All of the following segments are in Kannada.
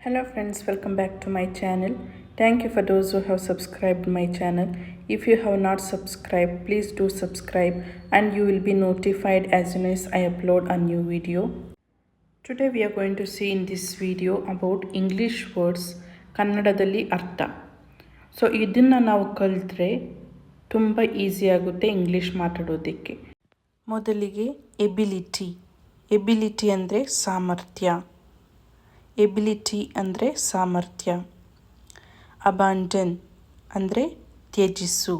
Hello friends, welcome back to my channel. Thank you for those who have subscribed my channel. If you have not subscribed, please do subscribe and you will be notified as soon as I upload a new video. Today we are going to see in this video about English words ಕನ್ನಡದಲ್ಲಿ ಅರ್ಥ ಸೊ ಇದನ್ನು ನಾವು ಕಲಿತ್ರೆ ತುಂಬ ಈಸಿ ಆಗುತ್ತೆ ಇಂಗ್ಲೀಷ್ ಮಾತಾಡೋದಕ್ಕೆ ಮೊದಲಿಗೆ ಎಬಿಲಿಟಿ ಎಬಿಲಿಟಿ ಅಂದರೆ ಸಾಮರ್ಥ್ಯ ಎಬಿಲಿಟಿ ಅಂದರೆ ಸಾಮರ್ಥ್ಯ ಅಬಾಂಡನ್ ಅಂದರೆ ತ್ಯಜಿಸು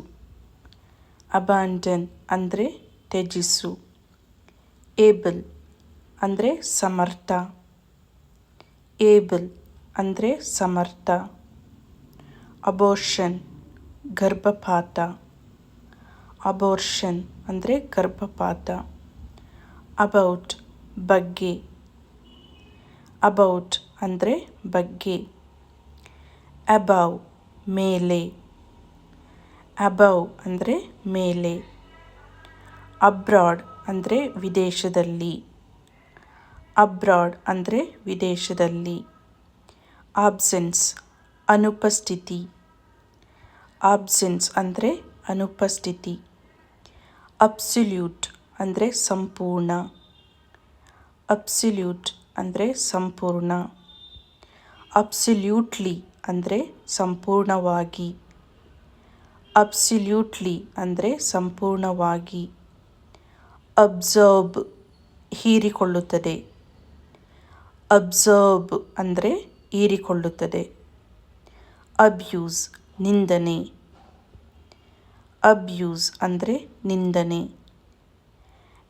ಅಬಾಂಡನ್ ಅಂದರೆ ತ್ಯಜಿಸು ಏಬಲ್ ಅಂದರೆ ಸಮರ್ಥ ಏಬಲ್ ಅಂದರೆ ಸಮರ್ಥ ಅಬೋರ್ಷನ್ ಗರ್ಭಪಾತ ಅಬೋರ್ಷನ್ ಅಂದರೆ ಗರ್ಭಪಾತ ಅಬೌಟ್ ಬಗ್ಗೆ ಅಬೌಟ್ ಅಂದರೆ ಬಗ್ಗೆ. ಅಬೌ, ಮೇಲೆ. ಅಬೌವ್ ಅಂದರೆ ಮೇಲೆ. ಅಬ್ರಾಡ್ ಅಂದರೆ ವಿದೇಶದಲ್ಲಿ. ಅಬ್ರಾಡ್ ಅಂದರೆ ವಿದೇಶದಲ್ಲಿ. ಆಬ್ಸೆನ್ಸ್ ಅನುಪಸ್ಥಿತಿ. ಆಬ್ಸೆನ್ಸ್ ಅಂದರೆ ಅನುಪಸ್ಥಿತಿ. ಅಬ್ಸಲ್ಯೂಟ್ ಅಂದರೆ ಸಂಪೂರ್ಣ. ಅಬ್ಸಲ್ಯೂಟ್ ಅಂದರೆ ಸಂಪೂರ್ಣ. ಅಬ್ಸಲ್ಯೂಟ್ಲಿ ಅಂದರೆ ಸಂಪೂರ್ಣವಾಗಿ. ಅಬ್ಸಲ್ಯೂಟ್ಲಿ ಅಂದರೆ ಸಂಪೂರ್ಣವಾಗಿ. ಅಬ್ಸರ್ಬ್ ಹೀರಿಕೊಳ್ಳುತ್ತದೆ. ಅಬ್ಸರ್ಬ್ ಅಂದರೆ ಹೀರಿಕೊಳ್ಳುತ್ತದೆ. ಅಬ್ಯೂಸ್, ನಿಂದನೆ. ಅಬ್ಯೂಸ್ ಅಂದರೆ ನಿಂದನೆ.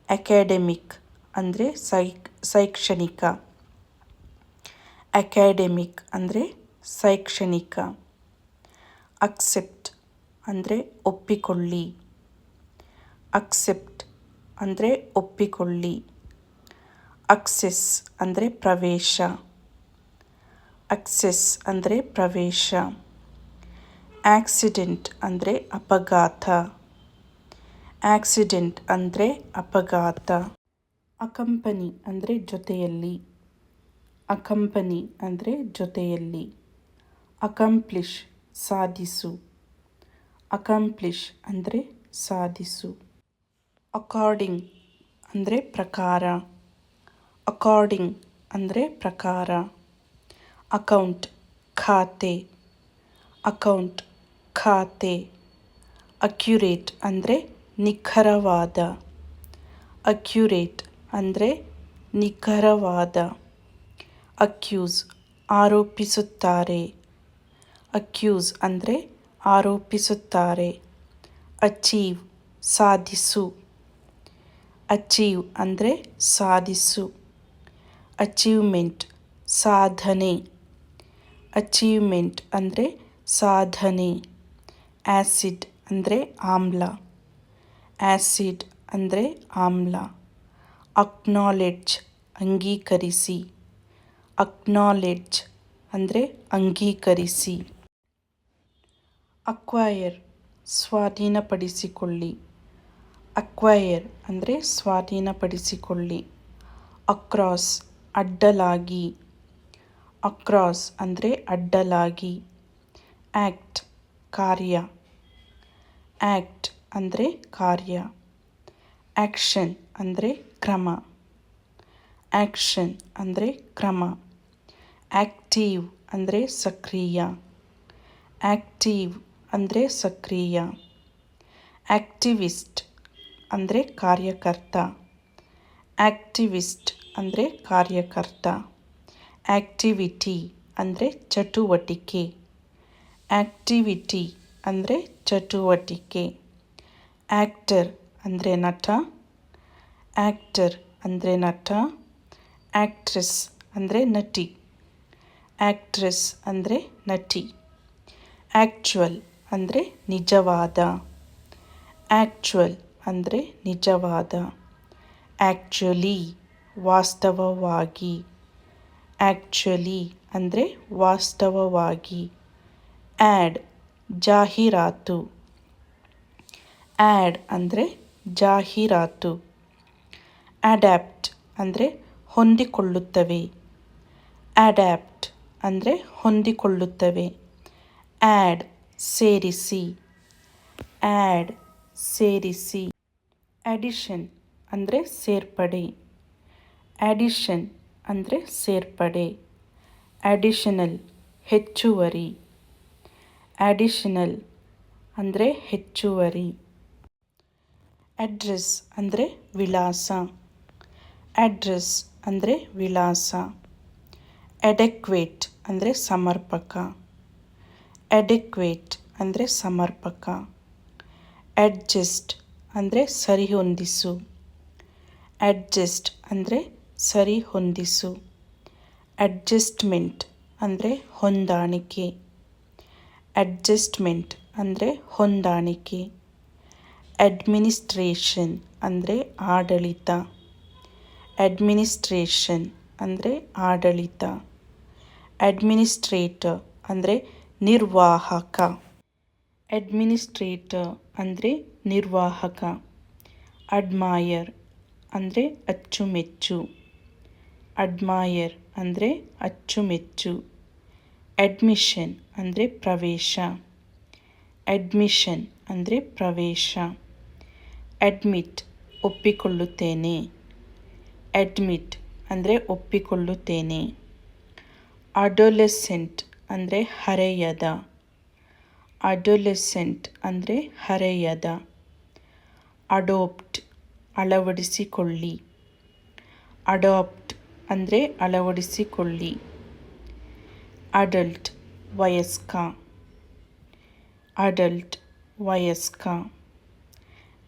ಅಕಾಡೆಮಿಕ್ ಅಂದರೆ ಸೈಕ್, ಶೈಕ್ಷಣಿಕ. ಅಕ್ಯಾಡೆಮಿಕ್ ಅಂದರೆ ಶೈಕ್ಷಣಿಕ. ಅಕ್ಸೆಪ್ಟ್ ಅಂದರೆ ಒಪ್ಪಿಕೊಳ್ಳಿ. ಅಕ್ಸೆಪ್ಟ್ ಅಂದರೆ ಒಪ್ಪಿಕೊಳ್ಳಿ. ಅಕ್ಸೆಸ್ ಅಂದರೆ ಪ್ರವೇಶ. ಅಕ್ಸೆಸ್ ಅಂದರೆ ಪ್ರವೇಶ. ಆಕ್ಸಿಡೆಂಟ್ ಅಂದರೆ ಅಪಘಾತ. ಆಕ್ಸಿಡೆಂಟ್ ಅಂದರೆ ಅಪಘಾತ. ಅಕಂಪನಿ ಅಂದರೆ ಜೊತೆಯಲ್ಲಿ. ಅಕಂಪನಿ ಅಂದರೆ ಜೊತೆಯಲ್ಲಿ. ಅಕಂಪ್ಲಿಷ್ ಸಾಧಿಸು. ಅಕಂಪ್ಲಿಷ್ ಅಂದರೆ ಸಾಧಿಸು. ಅಕಾರ್ಡಿಂಗ್ ಅಂದರೆ ಪ್ರಕಾರ. ಅಕಾರ್ಡಿಂಗ್ ಅಂದರೆ ಪ್ರಕಾರ. ಅಕೌಂಟ್ ಖಾತೆ. ಅಕೌಂಟ್ ಖಾತೆ. ಅಕ್ಯುರೇಟ್ ಅಂದರೆ ನಿಖರವಾದ. ಅಕ್ಯುರೇಟ್ ಅಂದರೆ ನಿಖರವಾದ. ಅಕ್ಯೂಸ್ ಆರೋಪಿಸುತ್ತಾರೆ ಅಕ್ಯೂಸ್ ಅಂದರೆ ಆರೋಪಿಸುತ್ತಾರೆ ಅಚೀವ್ ಸಾಧಿಸು ಅಚೀವ್ ಅಂದರೆ ಸಾಧಿಸು ಅಚೀವ್ಮೆಂಟ್ ಸಾಧನೆ ಅಚೀವ್ಮೆಂಟ್ ಅಂದರೆ ಸಾಧನೆ ಆ್ಯಸಿಡ್ ಅಂದರೆ ಆಮ್ಲ ಆ್ಯಸಿಡ್ ಅಂದರೆ ಆಮ್ಲ ಅಕ್ನಾಲೆಡ್ಜ್ ಅಂಗೀಕರಿಸಿ ಅಕ್ನಾಲೆಡ್ಜ್ ಅಂದರೆ ಅಂಗೀಕರಿಸಿ. ಅಕ್ವಾಯರ್ ಸ್ವಾಧೀನಪಡಿಸಿಕೊಳ್ಳಿ. ಅಕ್ವೈರ್ ಅಂದರೆ ಸ್ವಾಧೀನಪಡಿಸಿಕೊಳ್ಳಿ. ಅಕ್ರಾಸ್ ಅಡ್ಡಲಾಗಿ. ಅಕ್ರಾಸ್ ಅಂದರೆ ಅಡ್ಡಲಾಗಿ. ಆ್ಯಕ್ಟ್ ಕಾರ್ಯ. ಆ್ಯಕ್ಟ್ ಅಂದರೆ ಕಾರ್ಯ. ಆ್ಯಕ್ಷನ್ ಅಂದರೆ ಕ್ರಮ. ಆ್ಯಕ್ಷನ್ ಅಂದರೆ ಕ್ರಮ. ಆ್ಯಕ್ಟಿವ್ ಅಂದರೆ ಸಕ್ರಿಯ ಆ್ಯಕ್ಟಿವ್ ಅಂದರೆ ಸಕ್ರಿಯ ಆ್ಯಕ್ಟಿವಿಸ್ಟ್ ಅಂದರೆ ಕಾರ್ಯಕರ್ತ ಆ್ಯಕ್ಟಿವಿಸ್ಟ್ ಅಂದರೆ ಕಾರ್ಯಕರ್ತ ಆ್ಯಕ್ಟಿವಿಟಿ ಅಂದರೆ ಚಟುವಟಿಕೆ ಆ್ಯಕ್ಟಿವಿಟಿ ಅಂದರೆ ಚಟುವಟಿಕೆ ಆ್ಯಕ್ಟರ್ ಅಂದರೆ ನಟ ಆ್ಯಕ್ಟರ್ ಅಂದರೆ ನಟ ಆ್ಯಕ್ಟ್ರೆಸ್ ಅಂದರೆ ನಟಿ ಆ್ಯಕ್ಟ್ರೆಸ್ ಅಂದರೆ ನಟಿ. ಆ್ಯಕ್ಚುವಲ್ ಅಂದರೆ ನಿಜವಾದ. ಆ್ಯಕ್ಚುವಲ್ ಅಂದರೆ ನಿಜವಾದ. ಆ್ಯಕ್ಚುಲಿ ವಾಸ್ತವವಾಗಿ. ಆ್ಯಕ್ಚುಲಿ ಅಂದರೆ ವಾಸ್ತವವಾಗಿ. ಆ್ಯಡ್ ಜಾಹೀರಾತು. ಆ್ಯಡ್ ಅಂದರೆ ಜಾಹೀರಾತು. ಅಡ್ಯಾಪ್ಟ್ ಅಂದರೆ ಹೊಂದಿಕೊಳ್ಳುತ್ತವೆ. ಅಡ್ಯಾಪ್ಟ್ ಅಂದರೆ ಹೊಂದಿಕೊಳ್ಳುತ್ತವೆ. ಆ್ಯಡ್ ಸೇರಿಸಿ. ಆ್ಯಡ್ ಸೇರಿಸಿ. ಅಡಿಷನ್ ಅಂದರೆ ಸೇರ್ಪಡೆ. ಅಡಿಷನ್ ಅಂದರೆ ಸೇರ್ಪಡೆ. ಅಡಿಷನಲ್, ಹೆಚ್ಚುವರಿ. ಅಡಿಷನಲ್ ಅಂದರೆ ಹೆಚ್ಚುವರಿ. ಅಡ್ರೆಸ್ ಅಂದರೆ ವಿಳಾಸ. ಅಡ್ರೆಸ್ ಅಂದರೆ ವಿಳಾಸ. ಎಡೆಕ್ವೇಟ್ ಅಂದರೆ ಸಮರ್ಪಕ. ಎಡೆಕ್ವೇಟ್ ಅಂದರೆ ಸಮರ್ಪಕ. ಅಡ್ಜಸ್ಟ್ ಅಂದರೆ ಸರಿಹೊಂದಿಸು. ಅಡ್ಜಸ್ಟ್ ಅಂದರೆ ಸರಿ ಹೊಂದಿಸು ಅಡ್ಜಸ್ಟ್ಮೆಂಟ್ ಅಂದರೆ ಹೊಂದಾಣಿಕೆ. ಅಡ್ಜಸ್ಟ್ಮೆಂಟ್ ಅಂದರೆ ಹೊಂದಾಣಿಕೆ. ಅಡ್ಮಿನಿಸ್ಟ್ರೇಷನ್ ಅಂದರೆ ಆಡಳಿತ. ಅಡ್ಮಿನಿಸ್ಟ್ರೇಷನ್ ಅಂದರೆ ಆಡಳಿತ. ಅಡ್ಮಿನಿಸ್ಟ್ರೇಟರ್ ಅಂದರೆ ನಿರ್ವಾಹಕ. ಅಡ್ಮಿನಿಸ್ಟ್ರೇಟರ್ ಅಂದರೆ ನಿರ್ವಾಹಕ. ಅಡ್ಮಾಯರ್ ಅಂದರೆ ಅಚ್ಚುಮೆಚ್ಚು. ಅಡ್ಮಾಯರ್ ಅಂದರೆ ಅಚ್ಚುಮೆಚ್ಚು. ಅಡ್ಮಿಷನ್ ಅಂದರೆ ಪ್ರವೇಶ. ಅಡ್ಮಿಷನ್ ಅಂದರೆ ಪ್ರವೇಶ. ಅಡ್ಮಿಟ್ ಒಪ್ಪಿಕೊಳ್ಳುತ್ತೇನೆ. ಅಡ್ಮಿಟ್ ಅಂದರೆ ಒಪ್ಪಿಕೊಳ್ಳುತ್ತೇನೆ. ಅಡೋಲೆಸೆಂಟ್ ಅಂದರೆ ಹರೆಯದ. ಅಡೊಲೆಸೆಂಟ್ ಅಂದರೆ ಹರೆಯದ. ಅಡೋಪ್ಟ್, ಅಳವಡಿಸಿಕೊಳ್ಳಿ. ಅಡಾಪ್ಟ್ ಅಂದರೆ ಅಳವಡಿಸಿಕೊಳ್ಳಿ. ಅಡಲ್ಟ್, ವಯಸ್ಕ. ಅಡಲ್ಟ್, ವಯಸ್ಕ.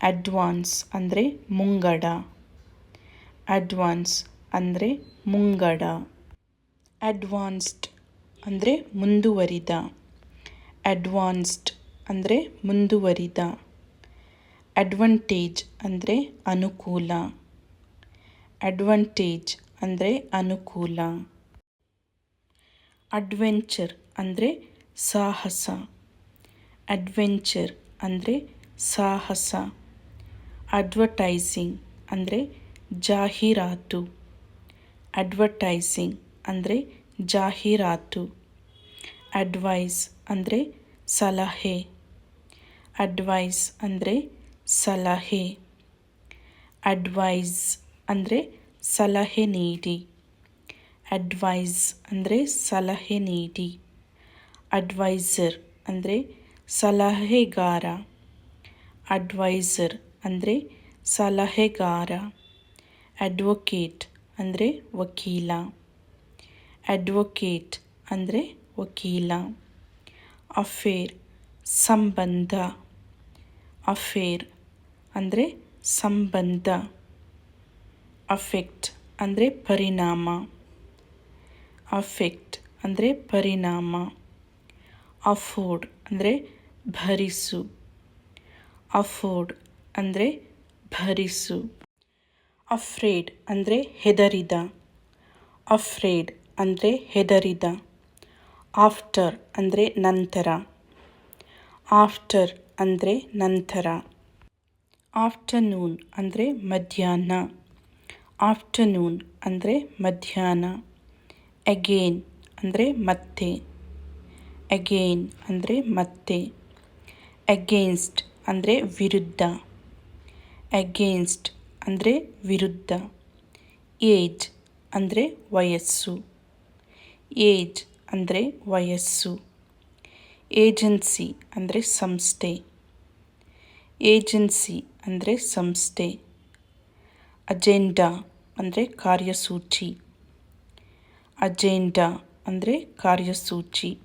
ಅಡ್ವಾನ್ಸ್ ಅಂದರೆ ಮುಂಗಡ. ಅಡ್ವಾನ್ಸ್ ಅಂದರೆ ಮುಂಗಡ. ಅಡ್ವಾನ್ಸ್ಡ್ ಅಂದರೆ ಮುಂದುವರಿದ. ಅಡ್ವಾನ್ಸ್ಡ್ ಅಂದರೆ ಮುಂದುವರಿದ. ಅಡ್ವಾಂಟೇಜ್ ಅಂದರೆ ಅನುಕೂಲ. ಅಡ್ವಾಂಟೇಜ್ ಅಂದರೆ ಅನುಕೂಲ. ಅಡ್ವೆಂಚರ್ ಅಂದರೆ ಸಾಹಸ. ಅಡ್ವೆಂಚರ್ ಅಂದರೆ ಸಾಹಸ. ಅಡ್ವಟೈಸಿಂಗ್ ಅಂದರೆ ಜಾಹೀರಾತು. ಅಡ್ವರ್ಟೈಸಿಂಗ್ ಅಂದರೆ ಜಾಹೀರಾತು. ಅಡ್ವೈಸ್ ಅಂದರೆ ಸಲಹೆ. ಅಡ್ವೈಸ್ ಅಂದರೆ ಸಲಹೆ. ಅಡ್ವೈಸ್ ಅಂದರೆ ಸಲಹೆ ನೀಡಿ. ಅಡ್ವೈಸ್ ಅಂದರೆ ಸಲಹೆ ನೀಡಿ. ಅಡ್ವೈಸರ್ ಅಂದರೆ ಸಲಹೆಗಾರ. ಅಡ್ವೈಸರ್ ಅಂದರೆ ಸಲಹೆಗಾರ. ಅಡ್ವೊಕೇಟ್ ಅಂದರೆ ವಕೀಲ. ಅಡ್ವೊಕೇಟ್ ಅಂದರೆ ವಕೀಲ. ಅಫೇರ್ ಸಂಬಂಧ. ಅಫೇರ್ ಅಂದರೆ ಸಂಬಂಧ. ಅಫೆಕ್ಟ್ ಅಂದರೆ ಪರಿಣಾಮ. ಅಫೆಕ್ಟ್ ಅಂದರೆ ಪರಿಣಾಮ. ಅಫೋರ್ಡ್ ಅಂದರೆ ಭರಿಸು. ಅಫೋರ್ಡ್ ಅಂದರೆ ಭರಿಸು. ಅಫ್ರೇಡ್ ಅಂದರೆ ಹೆದರಿದ. ಅಫ್ರೇಡ್ ಅಂದರೆ ಹೆದರಿದ. ಆಫ್ಟರ್ ಅಂದರೆ ನಂತರ. ಆಫ್ಟರ್ ಅಂದರೆ ನಂತರ. ಆಫ್ಟರ್ನೂನ್ ಅಂದರೆ ಮಧ್ಯಾಹ್ನ. ಆಫ್ಟರ್ನೂನ್ ಅಂದರೆ ಮಧ್ಯಾಹ್ನ. ಅಗೇನ್ ಅಂದರೆ ಮತ್ತೆ. ಅಗೇನ್ ಅಂದರೆ ಮತ್ತೆ. ಅಗೇನ್ಸ್ಟ್ ಅಂದರೆ ವಿರುದ್ಧ. ಅಗೇನ್ಸ್ಟ್ ಅಂದರೆ ವಿರುದ್ಧ. ಏಜ್ ಅಂದರೆ ವಯಸ್ಸು. ಏಜ್ ಅಂದರೆ ವಯಸ್ಸು. ಏಜೆನ್ಸಿ ಅಂದರೆ ಸಂಸ್ಥೆ. ಏಜೆನ್ಸಿ ಅಂದರೆ ಸಂಸ್ಥೆ. ಅಜೆಂಡಾ ಅಂದರೆ ಕಾರ್ಯಸೂಚಿ. ಅಜೆಂಡಾ ಅಂದರೆ ಕಾರ್ಯಸೂಚಿ.